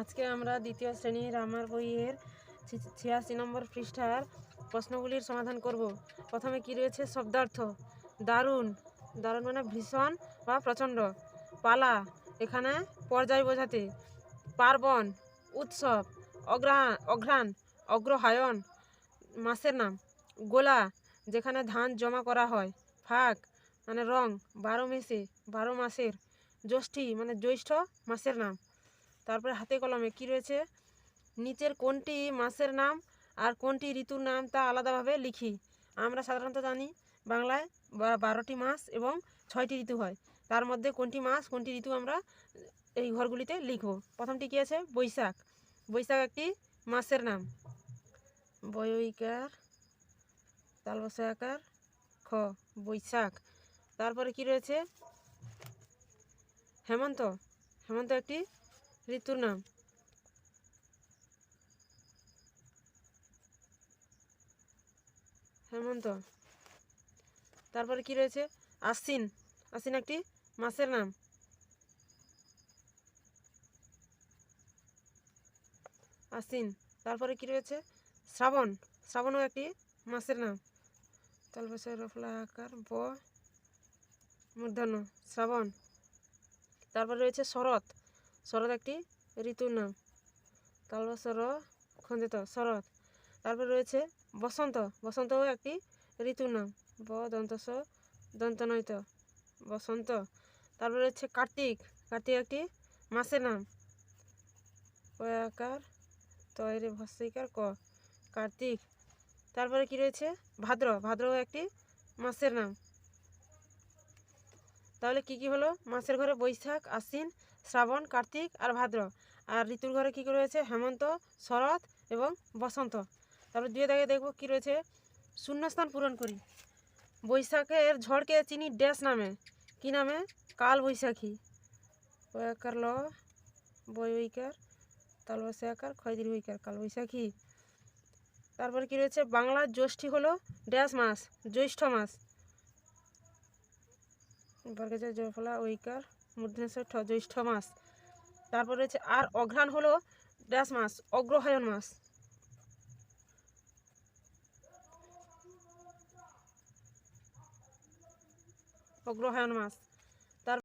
আজকে আমরা দ্বিতীয় শ্রেণির আমার বইয়ের ছিয়াশি নম্বর পৃষ্ঠার প্রশ্নগুলির সমাধান করব। প্রথমে কি রয়েছে শব্দার্থ? দারুণ। দারুণ মানে ভীষণ বা প্রচণ্ড। পালা, এখানে পর্যায় বোঝাতে। পার্বণ, উৎসব অগ্রহায়ণ অঘ্রাণ, অগ্রহায়ণ, মাসের নাম। গোলা, যেখানে ধান জমা করা হয়। ফাঁক মানে রং, বারো মেসে, বারো মাসের। জ্যৈষ্ঠী মানে জ্যৈষ্ঠ মাসের নাম। তারপরে হাতে কলমে কি রয়েছে? নিচের কোনটি মাসের নাম আর কোনটি ঋতুর নাম তা আলাদাভাবে লিখি। আমরা সাধারণত জানি বাংলায় বারোটি মাস এবং ছয়টি ঋতু হয়। তার মধ্যে কোনটি মাস, কোনটি ঋতু আমরা এই ঘরগুলিতে লিখব। প্রথমটি কী আছে? বৈশাখ। বৈশাখ একটি মাসের নাম। বয়ইকার তালবসায়াকার খ, বৈশাখ। তারপরে কি রয়েছে? হেমন্ত। হেমন্ত একটি ঋতুর নাম? হেমন্ত। তারপরে কি রয়েছে? আশ্বিন। আশ্বিন একটি মাসের নাম। আশ্বিন। তারপরে কি রয়েছে? শ্রাবণ। শ্রাবণও একটি মাসের নাম। তালবসে রফলা আকার, ব। মূর্ধন্য। শ্রাবণ। তারপরে রয়েছে শরৎ। শরৎ একটি ঋতুর নাম। তালবসর খন্দিত শরৎ। তারপরে রয়েছে বসন্ত। বসন্তও একটি ঋতুর নাম। ব দন্তস দন্তনৈত বসন্ত। তারপরে রয়েছে কার্তিক। কার্তিক একটি মাসের নাম। কয়াকার তৈরি ভস্যিকার ক। কার্তিক। তারপরে কি রয়েছে? ভাদ্র। ভাদ্র একটি মাসের নাম। তাহলে কি কি হলো? মাসের ঘরে বৈশাখ, আশ্বিন, শ্রাবণ, কার্তিক আর ভাদ্র। আর ঋতুর ঘরে কী কী রয়েছে? হেমন্ত, শরৎ এবং বসন্ত। তারপর দুয়ে দাগে দেখব কী রয়েছে? শূন্যস্থান পূরণ করি। বৈশাখের ঝড়কে চিনি ড্যাশ নামে। কি নামে? কাল বৈশাখী। কয়াকার ল, বই উইকার তাল বৈশাখার ক্ষয় দীর্ঘইকার কাল বৈশাখী। তারপর কী রয়েছে? বাংলার জ্যৈষ্ঠী হলো ড্যাশ মাস, জ্যৈষ্ঠ মাস। বর্গেছে জয়ফলা, ওইকার মূর্ধনেশ্বর ঠ জ্যৈষ্ঠ মাস। তারপর রয়েছে আর অঘ্রাণ হলো ড্যাশ মাস, অগ্রহায়ণ মাস। অগ্রহায়ণ মাস।